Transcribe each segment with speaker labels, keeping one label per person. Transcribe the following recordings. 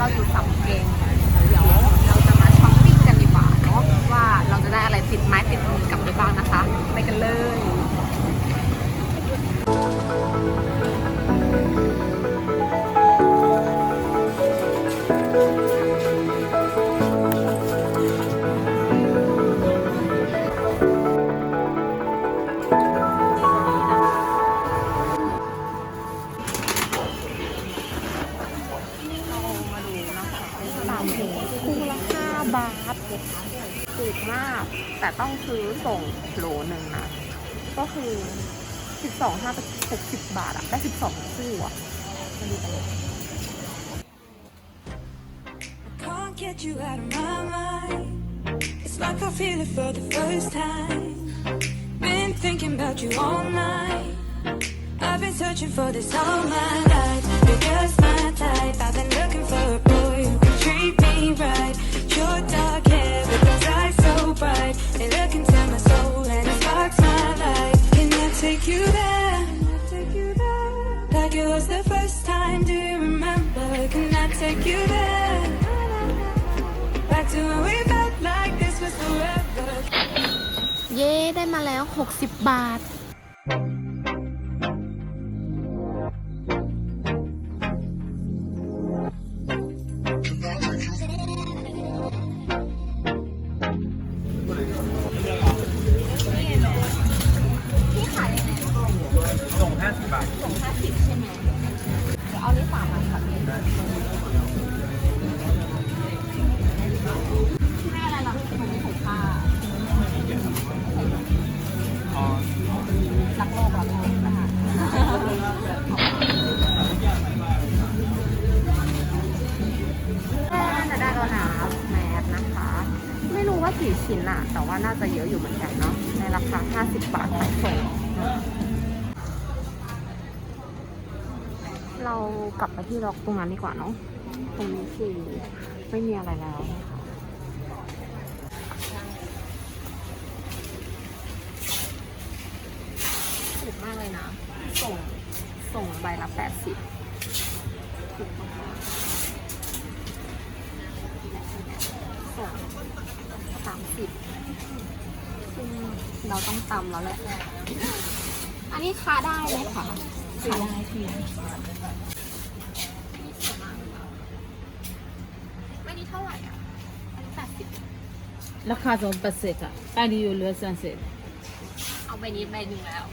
Speaker 1: เราอยู่สัมเพ็งเดี๋ยวเราจะมาช้อปปิ้งกันดีกว่าเนาะว่าเราจะได้อะไรติดไม้ติดมือกลับไปบ้างนะคะ ไปกันเลย สิบสองห้าหกสิบบาทอะได้สิบสองคู่อะมาดูกันเลย
Speaker 2: Can't get you out of my mind. It's like I feel it for the first time. Been thinking about you all night. I've been searching for this all my life. You're just my type. I've been looking for a boy who can treat me right. Short dark hair with those eyes so bright. They look take you there? Like it was the first time. Do you remember? Can I take you there? Back to when we felt like this was forever.
Speaker 1: เย้ ได้มาแล้ว 60 บาท เดี๋ยวเอานี้สามอันค่ะให้อะไรล่ะมันมีถุงผ้ารักโลกรักโลกนะคะน่าจะได้แล้วนะแมสนะคะ ไม่รู้ว่ากี่ชิ้นอะแต่ว่าน่าจะเยอะอยู่เหมือนกัน เรากลับไปที่ล็อกตรงนั้นดีกว่าเนาะตรงนี้คือไม่มีอะไรแล้วนะคะถูกมากเลยนะ ส่งส่งใบละแปดสิบถูกมากส่งสามสิบซึ่งเราต้องตำแล้วแหละ อันนี้ค้าได้ไหมคะ ค้าได้พี่ไม่นี้เท่าไหร่อะอันนี้แปดสิบ
Speaker 3: ราคาสองแปดสิบอะอันนี้อยู่เหลือสามสิบ
Speaker 1: เอาใบนี้ใบหนึ่งแล้ว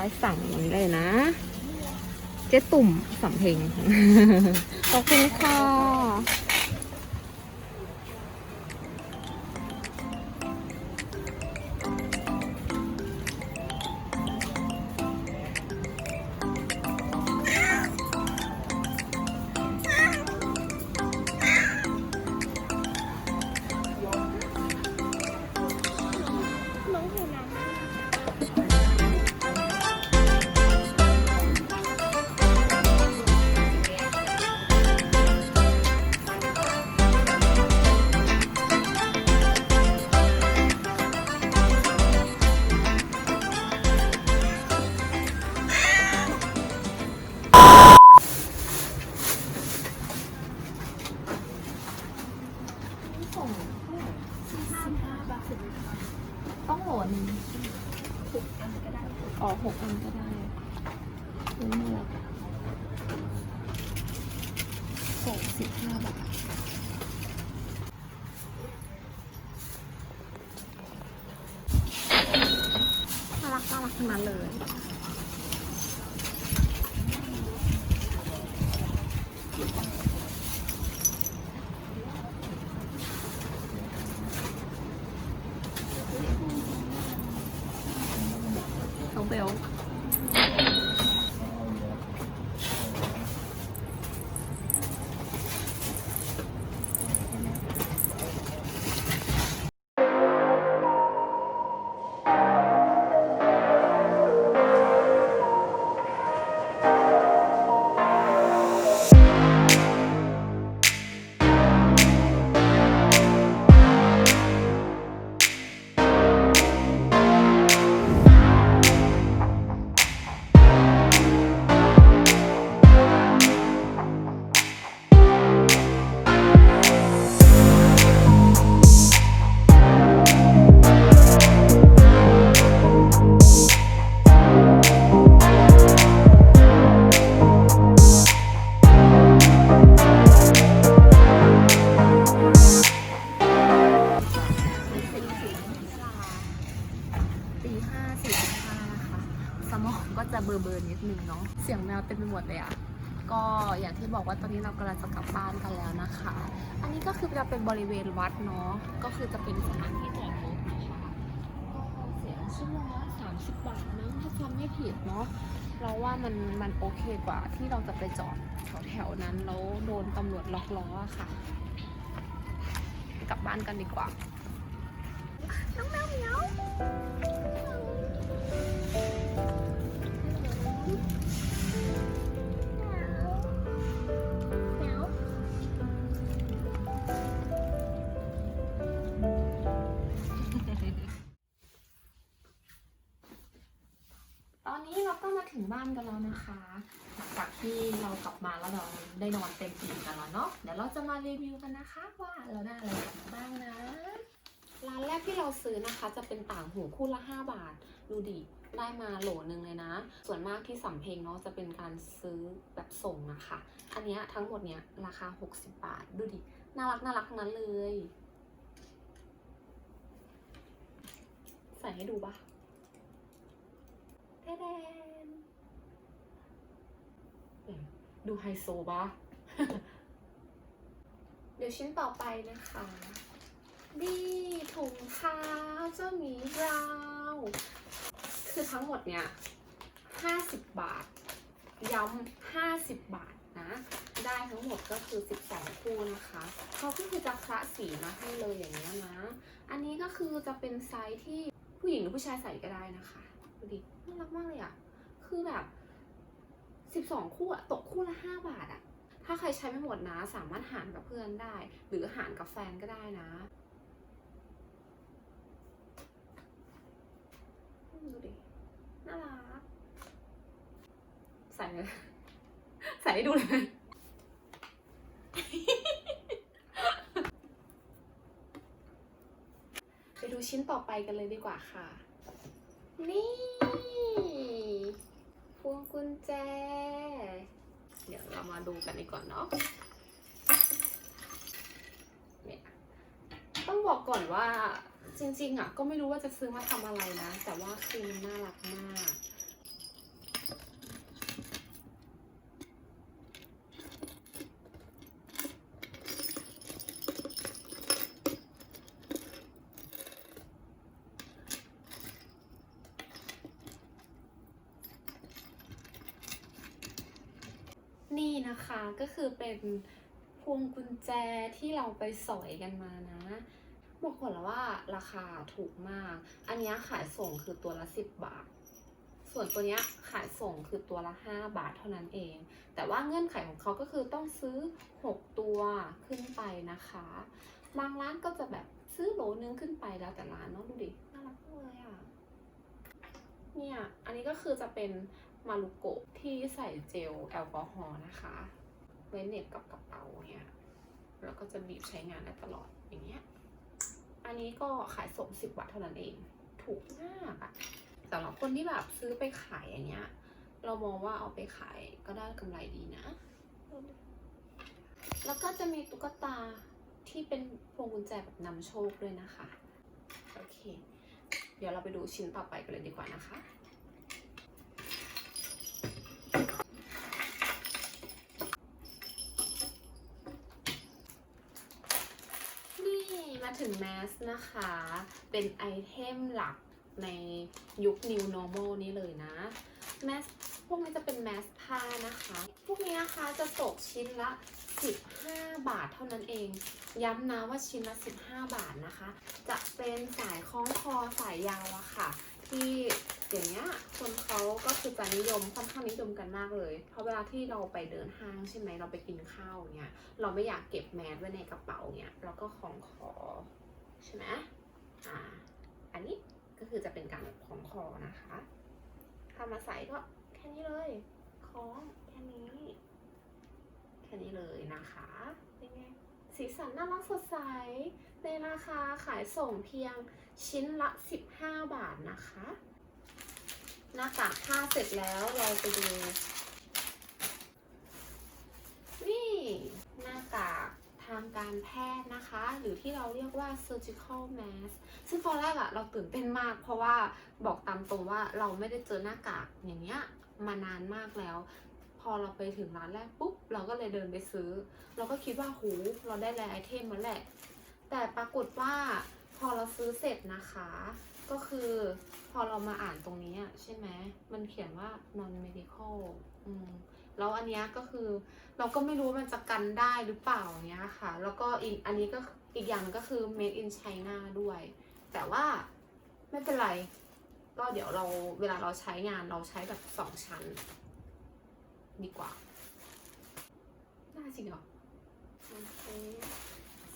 Speaker 1: รอยสั่งอย่างนี้เลยนะ เจ๊ตุ่มสำเพ็งขอบคุณค่ะ ณวัดเนาะก็คือจะเป็นสถานที่จอดรถนะคะก็เสียชั่วโมงละสามสิบบาทนะถ้าจำไม่ผิดเนาะเราว่ามันมันโอเคกว่าที่เราจะไปจอดแถวๆนั้นแล้วโดนตำรวจล็อกล้อค่ะ กลับบ้านกันดีกว่า น้องแมวเหมียว ก็มาถึงบ้านกันแล้วนะคะ หลังจากที่เรากลับมาแล้วเราได้นอนเต็มอิ่มกันแล้วเนาะ เดี๋ยวเราจะมารีวิวกันนะคะว่าเราได้อะไรกันบ้างนะ ร้านแรกที่เราซื้อนะคะ จะเป็นต่างหูคู่ละ 5 บาท ดูดิ ได้มาโหลนึงเลยนะ ส่วนมากที่สำเพ็งเนาะจะเป็นการซื้อแบบส่งนะคะ อันนี้ทั้งหมดเนี้ยราคา 60 บาท ดูดิ น่ารักน่ารักทั้งนั้นเลย ใส่ให้ดูปะแทน ดูไฮโซปะเดี๋ยวชิ้นต่อไปนะคะนี่ถุงเท้าเจ้าหมีราวคือทั้งหมดเนี่ย50บบาท ย้ำ50บบาทนะ ได้ทั้งหมดก็คือ12คู่นะคะเขาก็คือจะคละสีมาให้เลยอย่างนี้ยนะ อันนี้ก็คือจะเป็นไซส์ที่ผู้หญิงหรือผู้ชายใส่ก็ได้นะคะดูดิน่ารักมากเลยอะ คือแบบ 12 คู่อะตกคู่ละ 5 บาทอะถ้าใครใช้ไม่หมดนะ สามารถหารกับเพื่อนได้ หรือหารกับแฟนก็ได้นะ ดูดิ น่ารัก ใส่เลยใส่ให้ดูเลยไปดูชิ้นต่อไปกันเลยดีกว่าค่ะ นี่ พวงกุญแจ เดี๋ยวเรามาดูกันดีก่อนเนาะเนี่ยต้องบอกก่อนว่าจริงๆอะก็ไม่รู้ว่าจะซื้อมาทำอะไรนะ แต่ว่าคือมันน่ารักมาก นี่นะคะ ก็คือเป็นพวงกุญแจที่เราไปสอยกันมานะบอกก่อนแล้วว่าราคาถูกมาก อันนี้ขายส่งคือตัวละ 10 บาท ส่วนตัวเนี้ยขายส่งคือตัวละ 5 บาทเท่านั้นเอง แต่ว่าเงื่อนไขของเขาก็คือต้องซื้อ 6 ตัวขึ้นไปนะคะ บางร้านก็จะแบบซื้อโหลนึงขึ้นไปแล้วแต่ร้านเนาะดูดิ น่ารักมากเลยอะ เนี่ย อันนี้ก็คือจะเป็นมารุโกะที่ใส่เจลแอลกอฮอล์นะคะ ไว้เน็บกับกระเป๋าเนี่ยแล้วก็จะบีบใช้งานได้ตลอดอย่างเงี้ย อันนี้ก็ขายส่งสิบบาทเท่านั้นเอง ถูกมากอะสำหรับคนที่แบบซื้อไปขายอย่างเงี้ย เรามองว่าเอาไปขายก็ได้กำไรดีนะ แล้วก็จะมีตุ๊กตาที่เป็นพวงกุญแจแบบนำโชคด้วยนะคะ โอเค เดี๋ยวเราไปดูชิ้นต่อไปกันเลยดีกว่านะคะ นี่มา ถึงแมสนะคะ เป็นไอเทมหลักในยุค new normal นี้เลยนะ แมสพวกนี้จะเป็นแมสผ้านะคะ พวกนี้นะคะจะตกชิ้นละ 15 บาทเท่านั้นเอง ย้ำนะว่าชิ้นละ 15 บาทนะคะ จะเป็นสายคล้องคอสายยาวอะค่ะ ที่อย่างเงี้ยคนเขาก็คือจะนิยมค่อนข้างนิยมกันมากเลย เพราะเวลาที่เราไปเดินห้างใช่ไหมเราไปกินข้าวเนี่ยเราไม่อยากเก็บแมสไว้ในกระเป๋าเนี่ยเราก็คล้องคอใช่ไหมอ่าอันนี้ก็คือจะเป็นการแบบคล้องคอนะคะถ้ามาใส่ก็แค่นี้เลยคล้องแค่นี้ แค่นี้เลยนะคะ สีสันน่ารักสดใส ในราคาขายส่งเพียงชิ้นละ 15 บาทนะคะ หน้ากากผ้าเสร็จแล้วเราไปดู นี่หน้ากากทางการแพทย์นะคะ หรือที่เราเรียกว่า surgical mask ซึ่งตอนแรกอะเราตื่นเต้นมาก เพราะว่าบอกตามตรงว่าเราไม่ได้เจอหน้ากากอย่างเงี้ยมานานมากแล้ว พอเราไปถึงร้านแรกปุ๊บเราก็เลยเดินไปซื้อ เราก็คิดว่าหูเราได้แรไอเทมมาแหละ แต่ปรากฏว่าพอเราซื้อเสร็จนะคะ ก็คือพอเรามาอ่านตรงนี้ใช่ไหมมันเขียนว่า non medical อืมแล้วอันนี้ก็คือเราก็ไม่รู้มันจะกันได้หรือเปล่าเนี้ยค่ะ แล้วก็อีกอันนี้ก็อีกอย่างก็คือ made in China ด้วย แต่ว่าไม่เป็นไร ก็เดี๋ยวเราเวลาเราใช้งานเราใช้แบบสองชั้น ดีกว่า น่าจริงเหรอโอเค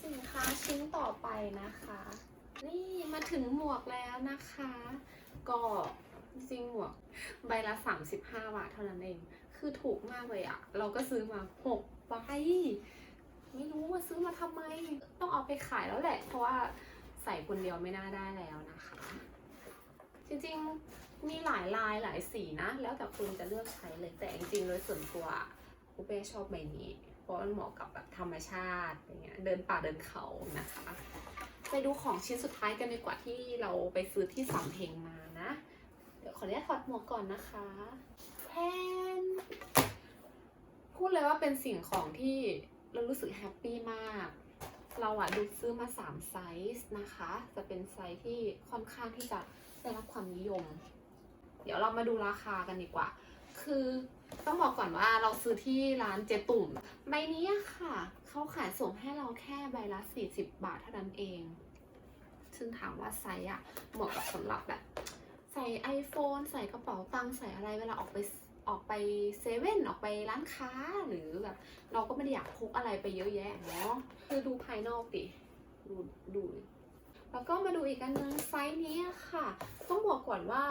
Speaker 1: สินค้าชิ้นต่อไปนะคะ นี่มาถึงหมวกแล้วนะคะ ก็จริงหมวกใบละ 35 บาทเท่านั้นเอง คือถูกมากเลยอะเราก็ซื้อมา6ใบไม่รู้ว่าซื้อมาทำไม ต้องเอาไปขายแล้วแหละ เพราะว่าใส่คนเดียวไม่น่าได้แล้วนะคะ จริงๆ มีหลายลายหลายสีนะ แล้วแต่คุณจะเลือกใช้เลย แต่จริงๆโดยส่วนตัวกูเป้ชอบใบนี้ เพราะมันเหมาะกับแบบธรรมชาติอย่างเงี้ย เดินป่าเดินเขานะคะ ไปดูของชิ้นสุดท้ายกันดีกว่าที่เราไปซื้อที่สำเพ็งมานะ เดี๋ยวขออนุญาตถอดหมวกก่อนนะคะแทนพูดเลยว่าเป็นสิ่งของที่เรารู้สึกแฮปปี้มาก เราอะดูซื้อมา 3 ไซส์นะคะ จะเป็นไซส์ที่ค่อนข้างที่จะได้รับความนิยม เดี๋ยวเรามาดูราคากันดีกว่า คือต้องบอกก่อนว่าเราซื้อที่ร้านเจตุ่มใบนี้ค่ะ เขาขายส่งให้เราแค่ใบละ 40 บาทเท่านั้นเอง ซึ่งถามว่าไซส์อะเหมาะกับสำหรับแบบ ใส่ iPhone ใส่กระเป๋าตังค์ใส่อะไรเวลาออกไปออกไปเซเว่นออกไปร้านค้าหรือแบบเราก็ไม่ได้อยากพกอะไรไปเยอะแยะเนาะคือดูภายนอกดิดูดูแล้วก็มาดูอีกอันนึงไซส์นี้ค่ะ ต้องบอกก่อนว่า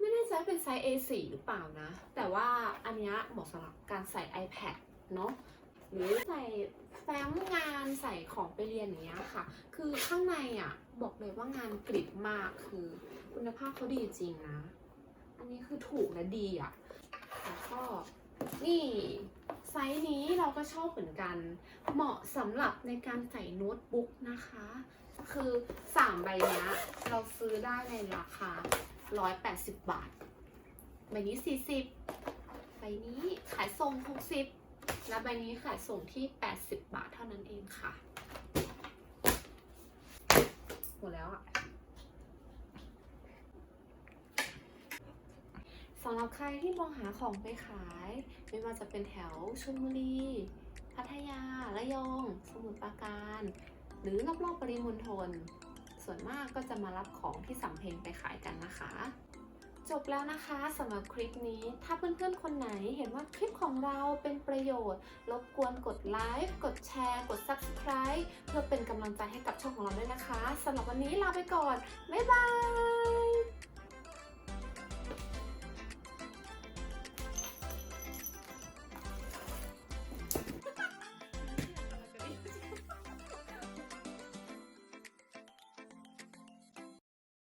Speaker 1: ไม่แน่ใจเป็นไซส์ A4 หรือเปล่านะ แต่ว่าอันนี้เหมาะสำหรับการใส่ iPad เนาะหรือใส่แฟ้มงานใส่ของไปเรียนอย่างเงี้ยค่ะ คือข้างในอะบอกเลยว่างานกริบมากคือคุณภาพเขาดีจริงนะ อันนี้คือถูกและดีอะแล้วก็นี่ไซส์นี้เราก็ชอบเหมือนกัน เหมาะสำหรับในการใส่โน้ตบุ๊กนะคะ คือสามใบนี้เราซื้อได้ในราคา 180บบาท ใบนี้40ใบนี้ขายส่ง60และใบนี้ขายส่งที่80บบาทเท่านั้นเองค่ะ หมดแล้วอะสำหรับใครที่มองหาของไปขาย ไม่ว่าจะเป็นแถวชลบุรี พัทยา ระยอง สมุทรปราการ หรือรอบๆปริมณฑล ส่วนมากก็จะมารับของที่สำเพ็งไปขายกันนะคะ จบแล้วนะคะสำหรับคลิปนี้ ถ้าเพื่อนๆคนไหนเห็นว่าคลิปของเราเป็นประโยชน์ รบกวนกดไลค์กดแชร์ กด Subscribe เพื่อเป็นกำลังใจให้กับช่องของเราด้วยนะคะสำหรับวันนี้ลาไปก่อน บ๊ายบาย